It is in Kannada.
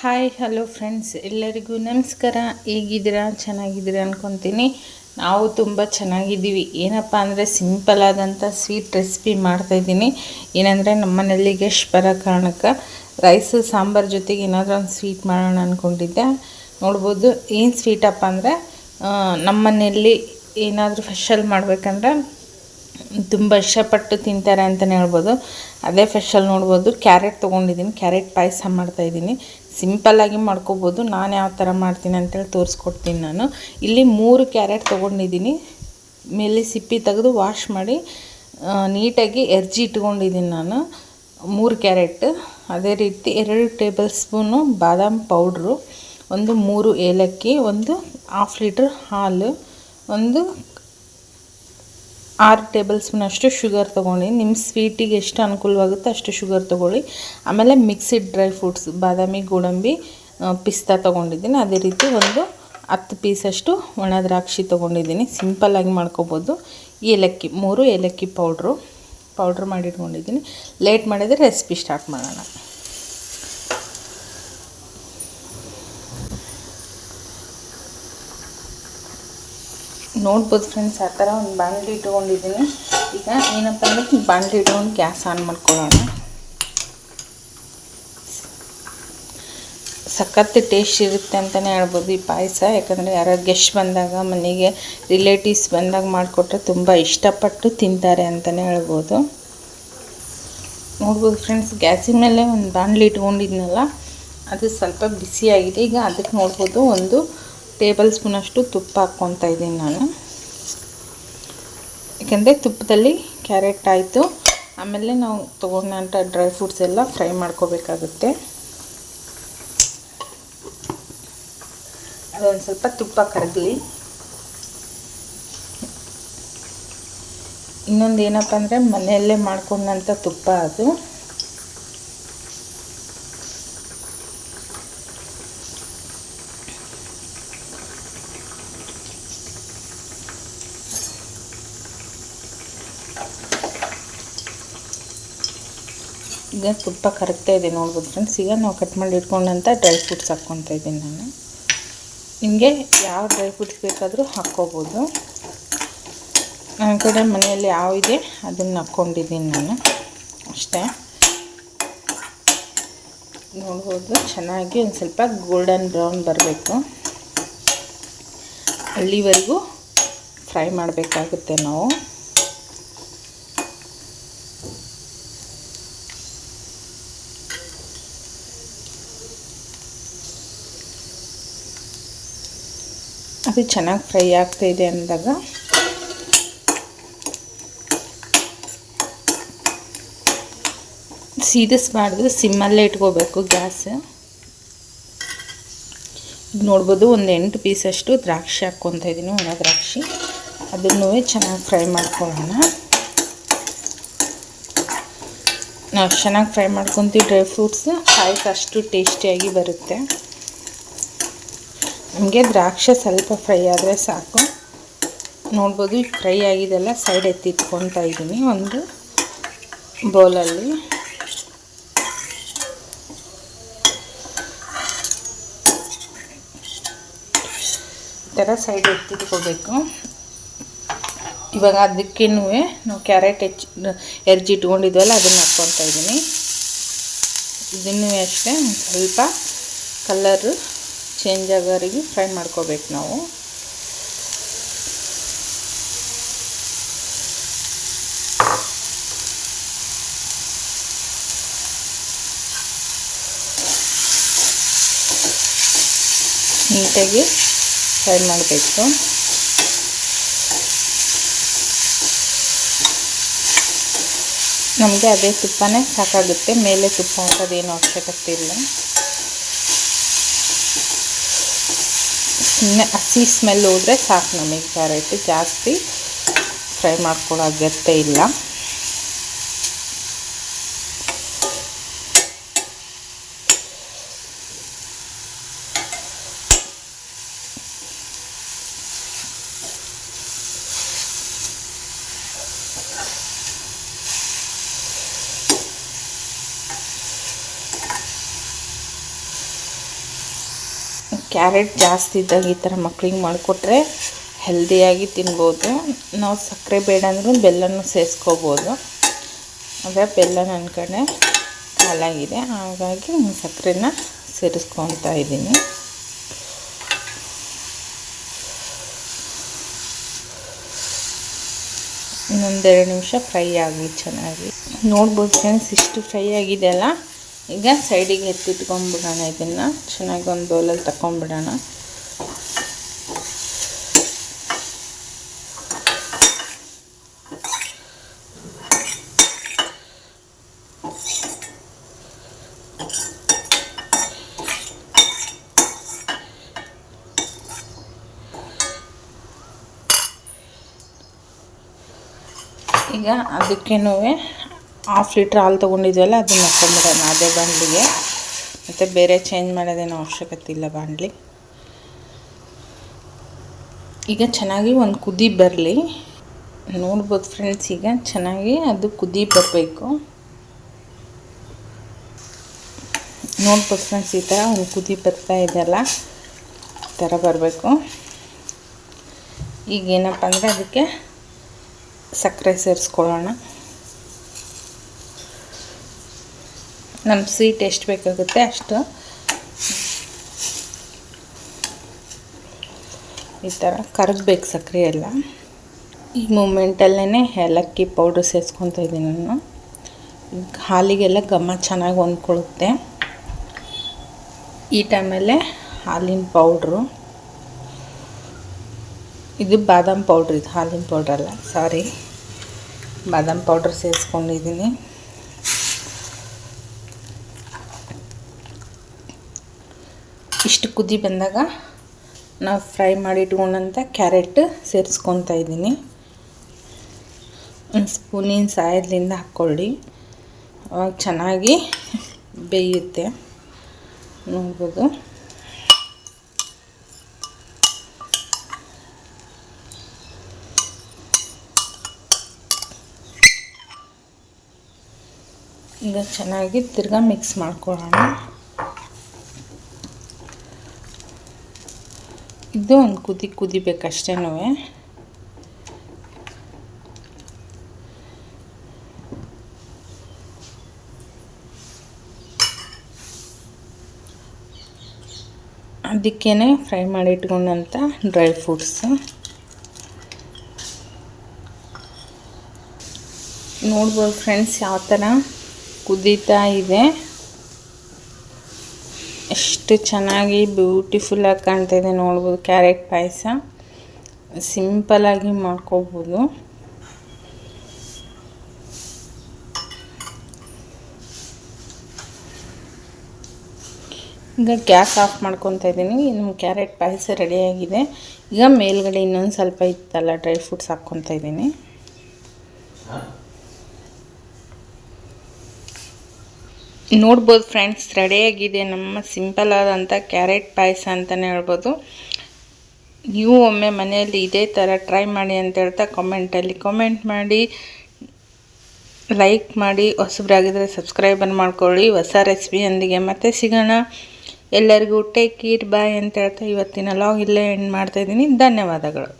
ಹಾಯ್ ಹಲೋ ಫ್ರೆಂಡ್ಸ್ ಎಲ್ಲರಿಗೂ ನಮಸ್ಕಾರ. ಹೇಗಿದ್ದೀರಾ? ಚೆನ್ನಾಗಿದ್ದೀರಾ ಅಂದ್ಕೊತೀನಿ ನಾವು ತುಂಬ ಚೆನ್ನಾಗಿದ್ದೀವಿ. ಏನಪ್ಪ ಅಂದರೆ ಸಿಂಪಲ್ ಆದಂಥ ಸ್ವೀಟ್ ರೆಸಿಪಿ ಮಾಡ್ತಾಯಿದ್ದೀನಿ ಏನಂದರೆ ನಮ್ಮ ಗೆಸ್ಟ್ ಬರೋ ಕಾರಣಕ್ಕೆ ರೈಸು ಸಾಂಬಾರು ಜೊತೆಗೆ ಏನಾದರೂ ಒಂದು ಸ್ವೀಟ್ ಮಾಡೋಣ ಅಂದ್ಕೊಂಡಿದ್ದೆ ನೋಡ್ಬೋದು ಏನು ಸ್ವೀಟಪ್ಪ ಅಂದರೆ ನಮ್ಮ ಮನೆಯಲ್ಲಿ ಏನಾದರೂ ಫೆಷಲ್ ಮಾಡಬೇಕಂದ್ರೆ ತುಂಬ ಇಷ್ಟಪಟ್ಟು ತಿಂತಾರೆ ಅಂತಲೇ ಹೇಳ್ಬೋದು. ಅದೇ ಫೆಷಲ್ ನೋಡ್ಬೋದು. ಕ್ಯಾರೆಟ್ ತೊಗೊಂಡಿದ್ದೀನಿ. ಕ್ಯಾರೆಟ್ ಪಾಯಸ ಮಾಡ್ತಾಯಿದ್ದೀನಿ ಸಿಂಪಲ್ಲಾಗಿ ಮಾಡ್ಕೋಬೋದು. ನಾನು ಯಾವ ಥರ ಮಾಡ್ತೀನಿ ಅಂತೇಳಿ ತೋರಿಸ್ಕೊಡ್ತೀನಿ ನಾನು. ಇಲ್ಲಿ ಮೂರು ಕ್ಯಾರೆಟ್ ತೊಗೊಂಡಿದ್ದೀನಿ. ಮೇಲೆ ಸಿಪ್ಪಿ ತೆಗೆದು ವಾಶ್ ಮಾಡಿ ನೀಟಾಗಿ ಎರ್ಜಿ ಇಟ್ಕೊಂಡಿದ್ದೀನಿ ನಾನು. ಮೂರು ಕ್ಯಾರೆಟ್. ಅದೇ ರೀತಿ ಎರಡು ಟೇಬಲ್ ಸ್ಪೂನು ಬಾದಾಮ್ ಪೌಡ್ರು, ಒಂದು ಮೂರು ಏಲಕ್ಕಿ, ಒಂದು ಹಾಫ್ ಲೀಟ್ರ್ ಹಾಲು, ಒಂದು ಆರು ಟೇಬಲ್ ಸ್ಪೂನ್ ಅಷ್ಟು ಶುಗರ್ ತೊಗೊಳ್ಳಿ. ನಿಮ್ಮ ಸ್ವೀಟಿಗೆ ಎಷ್ಟು ಅನುಕೂಲವಾಗುತ್ತೋ ಅಷ್ಟು ಶುಗರ್ ತೊಗೊಳ್ಳಿ. ಆಮೇಲೆ ಮಿಕ್ಸಿಡ್ ಡ್ರೈ ಫ್ರೂಟ್ಸ್, ಬಾದಾಮಿ, ಗೋಡಂಬಿ ಪಿಸ್ತಾ ತೊಗೊಂಡಿದ್ದೀನಿ. ಅದೇ ರೀತಿ ಒಂದು ಹತ್ತು ಪೀಸಷ್ಟು ಒಣ ದ್ರಾಕ್ಷಿ ತೊಗೊಂಡಿದ್ದೀನಿ. ಸಿಂಪಲ್ಲಾಗಿ ಮಾಡ್ಕೊಬೋದು. ಏಲಕ್ಕಿ, ಮೂರು ಏಲಕ್ಕಿ ಪೌಡ್ರು. ಪೌಡ್ರ್ ಮಾಡಿಟ್ಕೊಂಡಿದ್ದೀನಿ ಲೇಟ್ ಮಾಡಿದರೆ ರೆಸಿಪಿ ಸ್ಟಾರ್ಟ್ ಮಾಡೋಣ. ನೋಡ್ಬೋದು ಫ್ರೆಂಡ್ಸ್ ಆ ಥರ ಒಂದು ಬಾಣಲಿ ಇಟ್ಕೊಂಡಿದ್ದೀನಿ. ಈಗ ಏನಪ್ಪ ಅಂದರೆ ಬಾಣಲಿ ಇಟ್ಕೊಂಡು ಗ್ಯಾಸ್ ಆನ್ ಮಾಡ್ಕೊಳ್ಳೋಣ. ಸಖತ್ ಟೇಸ್ಟ್ ಇರುತ್ತೆ ಅಂತಲೇ ಹೇಳ್ಬೋದು ಈ ಪಾಯಸ. ಯಾಕಂದರೆ ಯಾರೋ ಗೆಸ್ಟ್ ಬಂದಾಗ, ಮನೆಗೆ ರಿಲೇಟಿವ್ಸ್ ಬಂದಾಗ ಮಾಡಿಕೊಟ್ರೆ ತುಂಬ ಇಷ್ಟಪಟ್ಟು ತಿಂತಾರೆ ಅಂತಲೇ ಹೇಳ್ಬೋದು. ನೋಡ್ಬೋದು ಫ್ರೆಂಡ್ಸ್ ಗ್ಯಾಸಿನ ಮೇಲೆ ಒಂದು ಬಾಣಲಿ ಇಟ್ಕೊಂಡಿದ್ನಲ್ಲ, ಅದು ಸ್ವಲ್ಪ ಬಿಸಿಯಾಗಿದೆ ಈಗ ಅದಕ್ಕೆ ನೋಡ್ಬೋದು ಒಂದು ಟೇಬಲ್ ಸ್ಪೂನಷ್ಟು ತುಪ್ಪ ಹಾಕ್ಕೊತಾ ಇದ್ದೀನಿ ನಾನು. ಯಾಕೆಂದರೆ ತುಪ್ಪದಲ್ಲಿ ಕ್ಯಾರೆಟ್ ಆಯಿತು. ಆಮೇಲೆ ನಾವು ತೊಗೊಂಡಂಥ ಡ್ರೈ ಫ್ರೂಟ್ಸ್ ಎಲ್ಲ ಫ್ರೈ ಮಾಡ್ಕೋಬೇಕಾಗುತ್ತೆ. ಅದೊಂದು ಸ್ವಲ್ಪ ತುಪ್ಪ ಕರಗಲಿ. ಇನ್ನೊಂದು ಏನಪ್ಪ ಅಂದರೆ ಮನೆಯಲ್ಲೇ ಮಾಡ್ಕೊಂಡಂಥ ತುಪ್ಪ ಅದು. ಈಗ ತುಪ್ಪ ಕರಗ್ತಾ ಇದೆ, ನೋಡ್ಬೋದು ಫ್ರೆಂಡ್ಸ್ ಈಗ ನಾವು ಕಟ್ ಮಾಡಿ ಇಟ್ಕೊಂಡಂಥ ಡ್ರೈ ಫ್ರೂಟ್ಸ್ ಹಾಕ್ಕೊತಾ ಇದ್ದೀನಿ ನಾನು. ನಿಮಗೆ ಯಾವ ಡ್ರೈ ಫ್ರೂಟ್ಸ್ ಬೇಕಾದರೂ ಹಾಕ್ಕೋಬೋದು. ನನ್ನ ಕಡೆ ಮನೆಯಲ್ಲಿ ಯಾವ ಇದೆ, ಅದನ್ನು ಹಾಕ್ಕೊಂಡಿದ್ದೀನಿ ನಾನು. ಅಷ್ಟೇ. ನೋಡ್ಬೋದು, ಚೆನ್ನಾಗಿ ಒಂದು ಸ್ವಲ್ಪ ಗೋಲ್ಡನ್ ಬ್ರೌನ್ ಬರಬೇಕು. ಅಲ್ಲಿವರೆಗೂ ಫ್ರೈ ಮಾಡಬೇಕಾಗುತ್ತೆ ನಾವು. ಅದು ಚೆನ್ನಾಗಿ ಫ್ರೈ ಆಗ್ತಾಯಿದೆ ಅಂದಾಗ ಸೀದಿಸ್ಬಾರ್ದು ಸಿಮ್ಮಲ್ಲೇ ಇಟ್ಕೋಬೇಕು ಗ್ಯಾಸ್. ನೋಡ್ಬೋದು ಒಂದು ಎಂಟು ಪೀಸಷ್ಟು ದ್ರಾಕ್ಷಿ ಹಾಕ್ಕೊತಾ ಇದ್ದೀನಿ ಒಣ ದ್ರಾಕ್ಷಿ. ಅದನ್ನು ಚೆನ್ನಾಗಿ ಫ್ರೈ ಮಾಡ್ಕೊಳ್ಳೋಣ. ನಾವು ಚೆನ್ನಾಗಿ ಫ್ರೈ ಮಾಡ್ಕೊತೀವಿ ಡ್ರೈ ಫ್ರೂಟ್ಸ್, ಪಾಯಸ ಅಷ್ಟು ಟೇಸ್ಟಿಯಾಗಿ ಬರುತ್ತೆ. ನಮಗೆ ದ್ರಾಕ್ಷಿ ಸ್ವಲ್ಪ ಫ್ರೈ ಆದರೆ ಸಾಕು. ನೋಡ್ಬೋದು ಈಗ ಫ್ರೈ ಆಗಿದೆಲ್ಲ ಸೈಡ್ ಎತ್ತಿಟ್ಕೊತಾ ಇದ್ದೀನಿ ಒಂದು ಬೌಲಲ್ಲಿ ಈ ಥರ ಸೈಡ್ ಎತ್ತಿಟ್ಕೋಬೇಕು. ಇವಾಗ ಅದಕ್ಕೇನು ನಾವು ಕ್ಯಾರೆಟ್ ಹೆಚ್ಚಿ, ಎರ್ಜಿ ಇಟ್ಕೊಂಡಿದ್ವಲ್ಲ ಅದನ್ನು ಹಾಕ್ಕೊತಾ ಇದ್ದೀನಿ. ಇದನ್ನು ಅಷ್ಟೇ ಸ್ವಲ್ಪ ಕಲರು ಚೇಂಜ್ ಆಗೋರಿಗೆ ಫ್ರೈ ಮಾಡ್ಕೋಬೇಕು ನಾವು. ನೀಟಾಗಿ ಫ್ರೈ ಮಾಡಬೇಕು. ನಮಗೆ ಅದೇ ತುಪ್ಪನೇ ಸಾಕಾಗುತ್ತೆ. ಮೇಲೆ ತುಪ್ಪ ಹಾಕೋದೇನು ಅವಶ್ಯಕತೆ ಇಲ್ಲ. ಸುಮ್ಮನೆ ಹಸಿ ಸ್ಮೆಲ್ ಹೋದರೆ ಸಾಕು ನಮಗೆ ಕ್ಯಾರೆಟ್ ಜಾಸ್ತಿ ಫ್ರೈ ಮಾಡ್ಕೊಳ್ಳೋ ಅಗತ್ಯ ಇಲ್ಲ ಕ್ಯಾರೆಟ್ ಜಾಸ್ತಿ ಇದ್ದಾಗ ಈ ಥರ ಮಕ್ಳಿಗೆ ಮಾಡಿಕೊಟ್ರೆ ಹೆಲ್ದಿಯಾಗಿ ತಿನ್ಬೋದು. ನಾವು ಸಕ್ಕರೆ ಬೇಡ ಅಂದರೂ ಬೆಲ್ಲನೂ ಸೇರಿಸ್ಕೋಬೋದು ಆದರೆ ಬೆಲ್ಲ ನನ್ನ ಕಡೆ ಹಾಲಾಗಿದೆ ಹಾಗಾಗಿ ಸಕ್ಕರೆನ ಸೇರಿಸ್ಕೊತಾ ಇದ್ದೀನಿ. ಇನ್ನೊಂದೆರಡು ನಿಮಿಷ ಫ್ರೈ ಆಗಲಿ ಚೆನ್ನಾಗಿ. ನೋಡ್ಬೋದು ಫ್ರೆಂಡ್ಸ್ ಇಷ್ಟು ಫ್ರೈ ಆಗಿದೆ ಅಲ್ಲ? ಈಗ ಸೈಡಿಗೆ ಎತ್ತಿಟ್ಕೊಂಡ್ಬಿಡೋಣ ಇದನ್ನು. ಚೆನ್ನಾಗಿ ಒಂದು ಬೌಲಲ್ಲಿ ತಗೊಂಡ್ಬಿಡೋಣ ಈಗ ಅದಕ್ಕೇನು ಹಾಫ್ ಲೀಟ್ರ್ ಹಾಲು ತೊಗೊಂಡಿದ್ವಲ್ಲ, ಅದನ್ನು ಹಾಕ್ಕೊಂಬಿಡೋಣ. ಅದೇ ಬಾಂಡ್ಲಿಗೆ ಮತ್ತು ಬೇರೆ ಚೇಂಜ್ ಮಾಡೋದೇನೋ ಅವಶ್ಯಕತೆ ಇಲ್ಲ ಬಾಂಡ್ಲಿ ಈಗ ಚೆನ್ನಾಗಿ ಒಂದು ಕುದಿ ಬರಲಿ. ನೋಡ್ಬೋದು ಫ್ರೆಂಡ್ಸ್ ಈಗ ಚೆನ್ನಾಗಿ ಅದು ಕುದಿ ಬರಬೇಕು. ನೋಡ್ಬೋದು ಫ್ರೆಂಡ್ಸ್ ಈ ಥರ ಒಂದು ಕುದಿ ಬರ್ತಾ ಇದೆಯಲ್ಲ, ಈ ಥರ ಬರಬೇಕು. ಈಗ ಏನಪ್ಪ ಅಂದರೆ ಅದಕ್ಕೆ ಸಕ್ಕರೆ ಸೇರಿಸ್ಕೊಳ್ಳೋಣ. ನಮ್ಮ ಸ್ವೀಟ್ ಎಷ್ಟು ಬೇಕಾಗುತ್ತೆ ಅಷ್ಟು. ಈ ಥರ ಕರಗಬೇಕು ಸಕ್ಕರೆ ಎಲ್ಲ. ಈ ಮೂಮೆಂಟಲ್ಲೇ ಏಲಕ್ಕಿ ಪೌಡ್ರ್ ಸೇರಿಸ್ಕೊತಾ ಇದ್ದೀನಿ ನಾನು. ಹಾಲಿಗೆಲ್ಲ ಘಮ ಚೆನ್ನಾಗಿ ಹೊಂದ್ಕೊಳ್ಳುತ್ತೆ. ಈ ಟೈಮಲ್ಲೇ ಹಾಲಿನ ಪೌಡ್ರು ಇದು ಬಾದಾಮ್ ಪೌಡ್ರ್ ಇದು ಹಾಲಿನ ಪೌಡ್ರಲ್ಲ ಸಾರಿ ಬಾದಾಮ್ ಪೌಡ್ರ್ ಸೇರಿಸ್ಕೊಂಡಿದ್ದೀನಿ. ಇಷ್ಟು ಕುದಿ ಬಂದಾಗ ನಾವು ಫ್ರೈ ಮಾಡಿ ಇಟ್ಕೊಂಡಂಥ ಕ್ಯಾರೆಟ್ ಸೇರಿಸ್ಕೊತಾ ಇದ್ದೀನಿ. ಒಂದು ಸ್ಪೂನಿನ ಸಾಯದಿಂದ ಹಾಕ್ಕೊಳ್ಳಿ. ಅವಾಗ ಚೆನ್ನಾಗಿ ಬೇಯುತ್ತೆ. ನೋಡ್ಬೋದು. ಈಗ ಚೆನ್ನಾಗಿ ತಿರ್ಗಾ ಮಿಕ್ಸ್ ಮಾಡ್ಕೊಳ್ಳೋಣ. ಇದು ಒಂದು ಕುದಿ ಕುದಿಬೇಕಷ್ಟೇನೂ. ಅದಕ್ಕೇ ಫ್ರೈ ಮಾಡಿ ಇಟ್ಕೊಂಡಂಥ ಡ್ರೈ ಫ್ರೂಟ್ಸ್. ನೋಡ್ಬೋದು ಫ್ರೆಂಡ್ಸ್ ಯಾವ ಥರ ಕುದೀತಾ ಇದೆ. ಎಷ್ಟು ಚೆನ್ನಾಗಿ ಬ್ಯೂಟಿಫುಲ್ಲಾಗಿ ಕಾಣ್ತಾಯಿದೆ ನೋಡ್ಬೋದು ಕ್ಯಾರೆಟ್ ಪಾಯಸ. ಸಿಂಪಲಾಗಿ ಮಾಡ್ಕೋಬೋದು. ಈಗ ಗ್ಯಾಸ್ ಆಫ್ ಮಾಡ್ಕೊತಾ ಇದ್ದೀನಿ. ನಮ್ಮ ಕ್ಯಾರೆಟ್ ಪಾಯಸ ರೆಡಿಯಾಗಿದೆ ಈಗ ಮೇಲ್ಗಡೆ ಇನ್ನೊಂದು ಸ್ವಲ್ಪ ಇತ್ತಲ್ಲ ಡ್ರೈ ಫ್ರೂಟ್ಸ್ ಹಾಕ್ಕೊತಾ ಇದ್ದೀನಿ. ನೋಡ್ಬೋದು ಫ್ರೆಂಡ್ಸ್ ರೆಡಿಯಾಗಿದೆ ನಮ್ಮ ಸಿಂಪಲ್ ಆದಂಥ ಕ್ಯಾರೆಟ್ ಪಾಯಸ ಅಂತಲೇ ಹೇಳ್ಬೋದು. ನೀವು ಒಮ್ಮೆ ಮನೆಯಲ್ಲಿ ಇದೇ ಥರ ಟ್ರೈ ಮಾಡಿ ಅಂತ ಹೇಳ್ತಾ ಕಾಮೆಂಟಲ್ಲಿ ಕಾಮೆಂಟ್ ಮಾಡಿ ಲೈಕ್ ಮಾಡಿ ಹೊಸಬ್ರಾಗಿದ್ದರೆ ಸಬ್ಸ್ಕ್ರೈಬರ್ ಮಾಡ್ಕೊಳ್ಳಿ. ಹೊಸ ರೆಸಿಪಿಯೊಂದಿಗೆ ಮತ್ತೆ ಸಿಗೋಣ. ಎಲ್ಲರಿಗೂ ಟೇಕ್ ಕೀರ್ ಬಾಯ್ ಅಂತ ಹೇಳ್ತಾ ಇವತ್ತಿನ ಲಾಗ್ ಇಲ್ಲೇ ಎಂಡ್ ಮಾಡ್ತಾಯಿದ್ದೀನಿ ಧನ್ಯವಾದಗಳು.